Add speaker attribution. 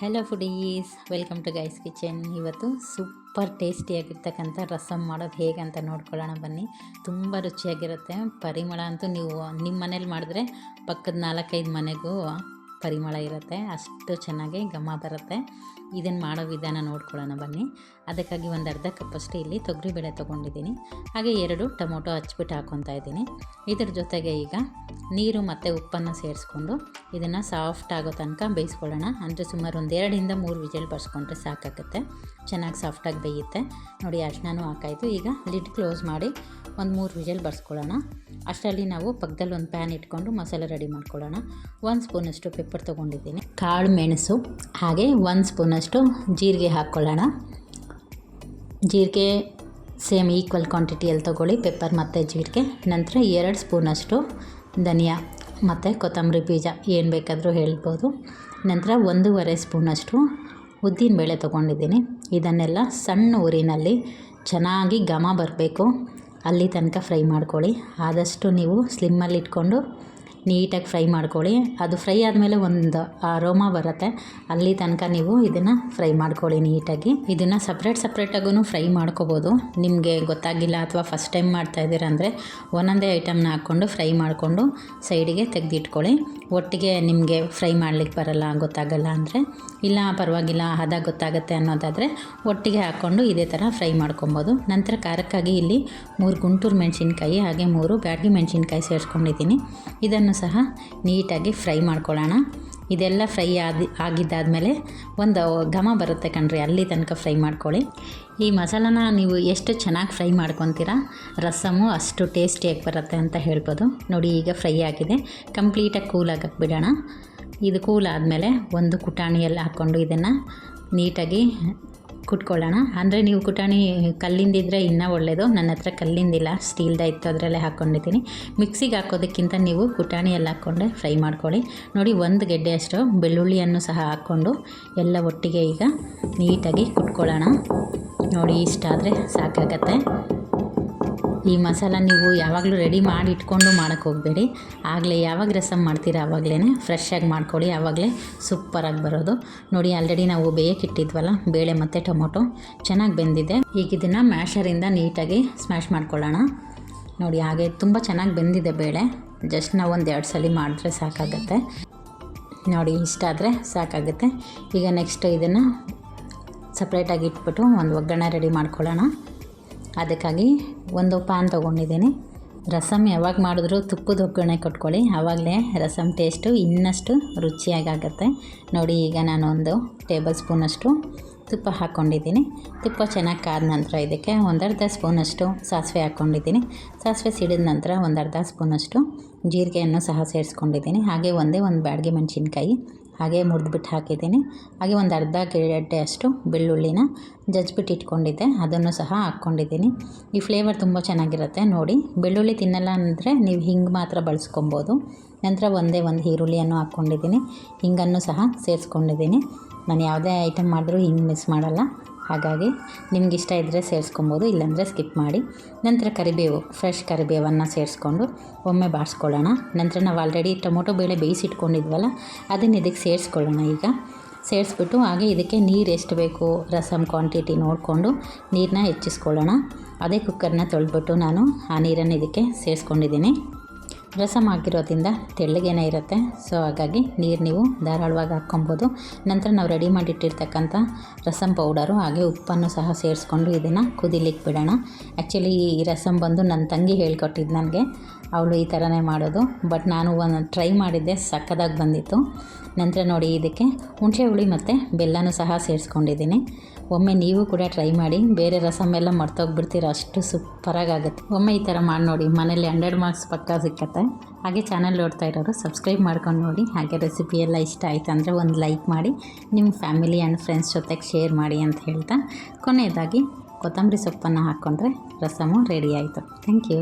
Speaker 1: Hello foodies welcome to guys kitchen ಇವತ್ತು super ಟೇಸ್ಟಿಯಾಗಿರ್ತಕ್ಕಂಥ ರಸಮ್ ಮಾಡೋದು ಹೇಗೆ ಅಂತ ನೋಡ್ಕೊಳ್ಳೋಣ ಬನ್ನಿ. ತುಂಬ ರುಚಿಯಾಗಿರುತ್ತೆ. ಪರಿಮಳ ಅಂತೂ ನೀವು ನಿಮ್ಮ ಮನೇಲಿ ಮಾಡಿದ್ರೆ ಪಕ್ಕದ ನಾಲ್ಕೈದು ಮನೆಗೂ ಪರಿಮಳ ಇರುತ್ತೆ, ಅಷ್ಟು ಚೆನ್ನಾಗಿ ಘಮ ಬರುತ್ತೆ. ಇದನ್ನು ಮಾಡೋ ವಿಧಾನ ನೋಡ್ಕೊಳ್ಳೋಣ ಬನ್ನಿ. ಅದಕ್ಕಾಗಿ ಒಂದು ಅರ್ಧ ಕಪ್ಪಷ್ಟು ಇಲ್ಲಿ ತೊಗರಿಬೇಳೆ ತೊಗೊಂಡಿದ್ದೀನಿ. ಹಾಗೆ ಎರಡು ಟೊಮೊಟೊ ಹಚ್ಬಿಟ್ಟು ಹಾಕ್ಕೊತಾ ಇದ್ದೀನಿ. ಇದ್ರ ಜೊತೆಗೆ ಈಗ ನೀರು ಮತ್ತು ಉಪ್ಪನ್ನು ಸೇರಿಸ್ಕೊಂಡು ಇದನ್ನು ಸಾಫ್ಟ್ ಆಗೋ ತನಕ ಬೇಯಿಸ್ಕೊಳ್ಳೋಣ. ಅಂದರೆ ಸುಮಾರು ಒಂದು ಎರಡರಿಂದ ಮೂರು ವಿಜಲ್ ಬರ್ಸ್ಕೊಂಡ್ರೆ ಸಾಕಾಗುತ್ತೆ. ಚೆನ್ನಾಗಿ ಸಾಫ್ಟಾಗಿ ಬೇಯುತ್ತೆ. ನೋಡಿ ಅರ್ಶನೂ ಹಾಕಾಯಿತು. ಈಗ ಲಿಡ್ ಕ್ಲೋಸ್ ಮಾಡಿ ಒಂದು ಮೂರು ವಿಜಲ್ ಬರ್ಸ್ಕೊಳ್ಳೋಣ. ಅಷ್ಟರಲ್ಲಿ ನಾವು ಪಕ್ಕದಲ್ಲಿ ಒಂದು ಪ್ಯಾನ್ ಇಟ್ಕೊಂಡು ಮಸಾಲೆ ರೆಡಿ ಮಾಡ್ಕೊಳ್ಳೋಣ. ಒಂದು ಸ್ಪೂನಷ್ಟು ಪೆಪ್ಪರ್ ತೊಗೊಂಡಿದ್ದೀನಿ. ಕಾಳು ಮೆಣಸು, ಹಾಗೆ ಒಂದು ಸ್ಪೂನಷ್ಟು ಜೀರಿಗೆ ಹಾಕ್ಕೊಳ್ಳೋಣ. ಜೀರಿಗೆ ಸೇಮ್ ಈಕ್ವಲ್ ಕ್ವಾಂಟಿಟಿಯಲ್ಲಿ ತೊಗೊಳ್ಳಿ, ಪೆಪ್ಪರ್ ಮತ್ತು ಜೀರಿಗೆ. ನಂತರ ಎರಡು ಸ್ಪೂನಷ್ಟು ಧನಿಯಾ ಮತ್ತು ಕೊತ್ತಂಬರಿ ಬೀಜ, ಏನು ಬೇಕಾದರೂ ಹೇಳ್ಬೋದು. ನಂತರ ಒಂದೂವರೆ ಸ್ಪೂನಷ್ಟು ಉದ್ದಿನಬೇಳೆ ತೊಗೊಂಡಿದ್ದೀನಿ. ಇದನ್ನೆಲ್ಲ ಸಣ್ಣ ಊರಿನಲ್ಲಿ ಚೆನ್ನಾಗಿ ಘಮ ಬರಬೇಕು. ಅಲ್ಲಿ ತನಕ ಫ್ರೈ ಮಾಡ್ಕೊಳ್ಳಿ. ಆದಷ್ಟು ನೀವು ಸ್ಲಿಮ್ಮಲ್ಲಿ ಇಟ್ಕೊಂಡು ನೀಟಾಗಿ ಫ್ರೈ ಮಾಡ್ಕೊಳ್ಳಿ. ಅದು ಫ್ರೈ ಆದಮೇಲೆ ಒಂದು ಅರೋಮಾ ಬರುತ್ತೆ. ಅಲ್ಲಿ ತನಕ ನೀವು ಇದನ್ನು ಫ್ರೈ ಮಾಡ್ಕೊಳ್ಳಿ ನೀಟಾಗಿ. ಇದನ್ನು ಸಪ್ರೇಟ್ ಸಪ್ರೇಟಾಗೂ ಫ್ರೈ ಮಾಡ್ಕೋಬೋದು. ನಿಮಗೆ ಗೊತ್ತಾಗಿಲ್ಲ ಅಥವಾ ಫಸ್ಟ್ ಟೈಮ್ ಮಾಡ್ತಾ ಅಂದರೆ ಒಂದೊಂದೇ ಐಟಮ್ನ ಹಾಕ್ಕೊಂಡು ಫ್ರೈ ಮಾಡಿಕೊಂಡು ಸೈಡಿಗೆ ತೆಗೆದಿಟ್ಕೊಳ್ಳಿ. ಒಟ್ಟಿಗೆ ನಿಮಗೆ ಫ್ರೈ ಮಾಡ್ಲಿಕ್ಕೆ ಬರಲ್ಲ, ಗೊತ್ತಾಗಲ್ಲ ಅಂದರೆ. ಇಲ್ಲ, ಪರವಾಗಿಲ್ಲ, ಹದ ಗೊತ್ತಾಗುತ್ತೆ ಅನ್ನೋದಾದರೆ ಒಟ್ಟಿಗೆ ಹಾಕ್ಕೊಂಡು ಇದೇ ಥರ ಫ್ರೈ ಮಾಡ್ಕೊಬೋದು. ನಂತರ ಖಾರಕ್ಕಾಗಿ ಇಲ್ಲಿ ಮೂರು ಗುಂಟೂರು ಮೆಣಸಿನ್ಕಾಯಿ, ಹಾಗೆ ಮೂರು ಬ್ಯಾಡಗಿ ಮೆಣಸಿನ್ಕಾಯಿ ಸೇರಿಸ್ಕೊಂಡಿದ್ದೀನಿ. ಇದನ್ನು ಸಹ ನೀಟಾಗಿ ಫ್ರೈ ಮಾಡ್ಕೊಳ್ಳೋಣ. ಇದೆಲ್ಲ ಫ್ರೈ ಆದ, ಆಗಿದ್ದಾದಮೇಲೆ ಒಂದು ಘಮ ಬರುತ್ತೆ ಕಣ್ರಿ, ಅಲ್ಲಿ ತನಕ ಫ್ರೈ ಮಾಡ್ಕೊಳ್ಳಿ. ಈ ಮಸಾಲನ ನೀವು ಎಷ್ಟು ಚೆನ್ನಾಗಿ ಫ್ರೈ ಮಾಡ್ಕೊತೀರಾ, ರಸಮು ಅಷ್ಟು ಟೇಸ್ಟಿಯಾಗಿ ಬರುತ್ತೆ ಅಂತ ಹೇಳ್ಬೋದು. ನೋಡಿ, ಈಗ ಫ್ರೈ ಆಗಿದೆ. ಕಂಪ್ಲೀಟಾಗಿ ಆಗಕ್ಕೆ ಬಿಡೋಣ. ಇದು ಕೂಲ್ ಆದಮೇಲೆ ಒಂದು ಕುಟಾಣಿಯಲ್ಲಿ ಹಾಕ್ಕೊಂಡು ಇದನ್ನು ನೀಟಾಗಿ ಕುಟ್ಕೊಳ್ಳೋಣ. ಅಂದರೆ ನೀವು ಕುಟಾಣಿ ಕಲ್ಲಿಂದಿದ್ರೆ ಇನ್ನೂ ಒಳ್ಳೆಯದು ನನ್ನ ಹತ್ರ ಕಲ್ಲಿಂದಿಲ್ಲ. ಸ್ಟೀಲ್ದ ಇತ್ತು, ಅದರಲ್ಲೇ ಹಾಕ್ಕೊಂಡಿದ್ದೀನಿ ಮಿಕ್ಸಿಗೆ ಹಾಕೋದಕ್ಕಿಂತ ನೀವು ಕುಟಾಣಿಯಲ್ಲಿ ಹಾಕ್ಕೊಂಡೆ ಫ್ರೈ ಮಾಡ್ಕೊಳ್ಳಿ. ನೋಡಿ, ಒಂದು ಗೆಡ್ಡೆ ಅಷ್ಟು ಬೆಳ್ಳುಳ್ಳಿಯನ್ನು ಸಹ ಹಾಕ್ಕೊಂಡು ಎಲ್ಲ ಒಟ್ಟಿಗೆ ಈಗ ನೀಟಾಗಿ ಕುಟ್ಕೊಳ್ಳೋಣ. ನೋಡಿ, ಇಷ್ಟಾದರೆ ಸಾಕಾಗತ್ತೆ. ಈ ಮಸಾಲ ನೀವು ಯಾವಾಗಲೂ ರೆಡಿ ಮಾಡಿ ಇಟ್ಕೊಂಡು ಮಾಡೋಕ್ಕೆ ಹೋಗಬೇಡಿ. ಆಗಲೇ ಯಾವಾಗ ರಸಮ್ ಮಾಡ್ತೀರಾ ಆವಾಗಲೇ ಫ್ರೆಶ್ಶಾಗಿ ಮಾಡ್ಕೊಳ್ಳಿ. ಆವಾಗಲೇ ಸೂಪರಾಗಿ ಬರೋದು. ನೋಡಿ ಆಲ್ರೆಡಿ ನಾವು ಬೇಯಕ್ಕಿಟ್ಟಿದ್ವಲ್ಲ ಬೇಳೆ ಮತ್ತು ಟೊಮೊಟೊ. ಚೆನ್ನಾಗಿ ಬೆಂದಿದೆ. ಈಗ ಇದನ್ನು ಮ್ಯಾಶರಿಂದ ನೀಟಾಗಿ ಸ್ಮ್ಯಾಶ್ ಮಾಡ್ಕೊಳ್ಳೋಣ. ನೋಡಿ, ಹಾಗೆ ತುಂಬ ಚೆನ್ನಾಗಿ ಬೆಂದಿದೆ ಬೇಳೆ. ಜಸ್ಟ್ ನಾವು ಒಂದು ಎರಡು ಸಲ ಮಾಡಿದ್ರೆ ಸಾಕಾಗುತ್ತೆ. ನೋಡಿ, ಇಷ್ಟ ಆದರೆ ಸಾಕಾಗುತ್ತೆ. ಈಗ ನೆಕ್ಸ್ಟ್ ಇದನ್ನು ಸಪ್ರೇಟಾಗಿ ಇಟ್ಬಿಟ್ಟು ಒಂದು ಒಗ್ಗರಣೆ ರೆಡಿ ಮಾಡ್ಕೊಳ್ಳೋಣ. ಅದಕ್ಕಾಗಿ ಒಂದು ಪ್ಯಾನ್ ತೊಗೊಂಡಿದ್ದೀನಿ. ರಸಮ್ ಯಾವಾಗ ಮಾಡಿದ್ರೂ ತುಪ್ಪದ ಒಗ್ಗರಣೆ ಕೊಟ್ಕೊಳ್ಳಿ. ಆವಾಗಲೇ ರಸಮ್ ಟೇಸ್ಟು ಇನ್ನಷ್ಟು ರುಚಿಯಾಗುತ್ತೆ ನೋಡಿ, ಈಗ ನಾನು ಒಂದು ಟೇಬಲ್ ಸ್ಪೂನಷ್ಟು ತುಪ್ಪ ಹಾಕ್ಕೊಂಡಿದ್ದೀನಿ ತುಪ್ಪ ಚೆನ್ನಾಗಿ ಕಾದ ನಂತರ ಇದಕ್ಕೆ ಒಂದರ್ಧ ಸ್ಪೂನಷ್ಟು ಸಾಸಿವೆ ಹಾಕ್ಕೊಂಡಿದ್ದೀನಿ ಸಾಸಿವೆ ಸಿಡಿದ ನಂತರ ಒಂದರ್ಧ ಸ್ಪೂನಷ್ಟು ಜೀರಿಗೆಯನ್ನು ಸಹ ಸೇರಿಸ್ಕೊಂಡಿದ್ದೀನಿ. ಹಾಗೆ ಒಂದೇ ಒಂದು ಬ್ಯಾಡಿಗೆ ಮೆಣಸಿನ್ಕಾಯಿ. ಹಾಗೆ ಮುರಿದ್ಬಿಟ್ಟು ಹಾಕಿದ್ದೀನಿ. ಹಾಗೆ ಒಂದು ಅರ್ಧ ಗೆಡ್ಡೆ ಅಷ್ಟು ಬೆಳ್ಳುಳ್ಳಿನ ಜಜ್ಬಿಟ್ಟು ಇಟ್ಕೊಂಡಿದ್ದೆ. ಅದನ್ನು ಸಹ ಹಾಕ್ಕೊಂಡಿದ್ದೀನಿ. ಈ ಫ್ಲೇವರ್ ತುಂಬ ಚೆನ್ನಾಗಿರುತ್ತೆ ನೋಡಿ. ಬೆಳ್ಳುಳ್ಳಿ ತಿನ್ನಲ್ಲ ಅಂದರೆ ನೀವು ಹಿಂಗೆ ಮಾತ್ರ ಬಳಸ್ಕೊಬೋದು. ನಂತರ ಒಂದೇ ಒಂದು ಈರುಳ್ಳಿಯನ್ನು ಹಾಕ್ಕೊಂಡಿದ್ದೀನಿ. ಹಿಂಗನ್ನು ಸಹ ಸೇರಿಸ್ಕೊಂಡಿದ್ದೀನಿ. ನಾನು ಯಾವುದೇ ಐಟಮ್ ಮಾಡಿದ್ರೂ ಹಿಂಗೆ ಮಿಸ್ ಮಾಡಲ್ಲ. ಹಾಗಾಗಿ ನಿಮ್ಗೆ ಇಷ್ಟ ಇದ್ದರೆ ಸೇರಿಸ್ಕೊಬೋದು, ಇಲ್ಲಾಂದರೆ ಸ್ಕಿಪ್ ಮಾಡಿ. ನಂತರ ಕರಿಬೇವು ಫ್ರೆಶ್ ಕರಿಬೇವನ್ನು ಸೇರಿಸ್ಕೊಂಡು ಒಮ್ಮೆ ಬಾಡಿಸ್ಕೊಳ್ಳೋಣ ನಂತರ ನಾವು ಆಲ್ರೆಡಿ ಟೊಮೊಟೊ ಬೇಳೆ ಬೇಯಿಸಿಟ್ಕೊಂಡಿದ್ವಲ್ಲ, ಅದನ್ನು ಇದಕ್ಕೆ ಸೇರಿಸ್ಕೊಳ್ಳೋಣ ಈಗ. ಸೇರಿಸ್ಬಿಟ್ಟು ಹಾಗೆ ಇದಕ್ಕೆ ನೀರು ಎಷ್ಟು ಬೇಕು ರಸಮ್ ಕ್ವಾಂಟಿಟಿ ನೋಡಿಕೊಂಡು ನೀರನ್ನ ಹೆಚ್ಚಿಸ್ಕೊಳ್ಳೋಣ. ಅದೇ ಕುಕ್ಕರ್ನ ತೊಳೆದ್ಬಿಟ್ಟು ನಾನು ಆ ನೀರನ್ನು ಇದಕ್ಕೆ ಸೇರಿಸ್ಕೊಂಡಿದ್ದೀನಿ. ರಸಮ್ ಆಗಿರೋದ್ರಿಂದ ತೆಳ್ಳಗೇನೆ ಇರುತ್ತೆ. ಸೊ ಹಾಗಾಗಿ ನೀರು ನೀವು ಧಾರಾಳವಾಗಿ ಹಾಕ್ಕೊಬೋದು. ನಂತರ ನಾವು ರೆಡಿ ಮಾಡಿಟ್ಟಿರ್ತಕ್ಕಂಥ ರಸಮ್ ಪೌಡರು ಹಾಗೆ ಉಪ್ಪನ್ನು ಸಹ ಸೇರಿಸ್ಕೊಂಡು ಇದನ್ನು ಕುದಿಲಿಕ್ಕೆ ಬಿಡೋಣ. ಆ್ಯಕ್ಚುಲಿ ಈ ರಸಮ್ ಬಂದು ನನ್ನ ತಂಗಿ ಹೇಳ್ಕೊಟ್ಟಿದ್ದು ನನಗೆ. ಅವಳು ಈ ಥರನೇ ಮಾಡೋದು. ಬಟ್ ನಾನು ಒಂದು ಟ್ರೈ ಮಾಡಿದ್ದೆ ಸಕ್ಕದಾಗಿ ಬಂದಿತ್ತು. ನಂತರ ನೋಡಿ ಇದಕ್ಕೆ ಹುಣಸೆ ಹುಳಿ ಮತ್ತು ಬೆಲ್ಲನೂ ಸಹ ಸೇರಿಸ್ಕೊಂಡಿದ್ದೀನಿ. ಒಮ್ಮೆ ನೀವು ಕೂಡ ಟ್ರೈ ಮಾಡಿ. ಬೇರೆ ರಸಮ್ ಎಲ್ಲ ಮರ್ತೋಗ್ಬಿಡ್ತೀರ, ಅಷ್ಟು ಸೂಪರಾಗಿ ಆಗುತ್ತೆ ಒಮ್ಮೆ ಈ ಥರ ಮಾಡಿ ನೋಡಿ ಮನೇಲಿ ಹಂಡ್ರೆಡ್ ಮಾರ್ಕ್ಸ್ ಪಕ್ಕ ಸಿಕ್ಕತ್ತೆ. ಹಾಗೆ ಚಾನಲ್ ನೋಡ್ತಾ ಇರೋರು ಸಬ್ಸ್ಕ್ರೈಬ್ ಮಾಡ್ಕೊಂಡು ನೋಡಿ. ಹಾಗೆ ರೆಸಿಪಿ ಎಲ್ಲ ಇಷ್ಟ ಆಯಿತು ಅಂದರೆ ಒಂದು ಲೈಕ್ ಮಾಡಿ, ನಿಮ್ಮ ಫ್ಯಾಮಿಲಿ ಆ್ಯಂಡ್ ಫ್ರೆಂಡ್ಸ್ ಜೊತೆಗೆ ಶೇರ್ ಮಾಡಿ ಅಂತ ಹೇಳ್ತಾ. ಕೊನೆಯದಾಗಿ ಕೊತ್ತಂಬರಿ ಸೊಪ್ಪನ್ನು ಹಾಕ್ಕೊಂಡ್ರೆ ರಸಮು ರೆಡಿ ಆಯಿತು. Thank you.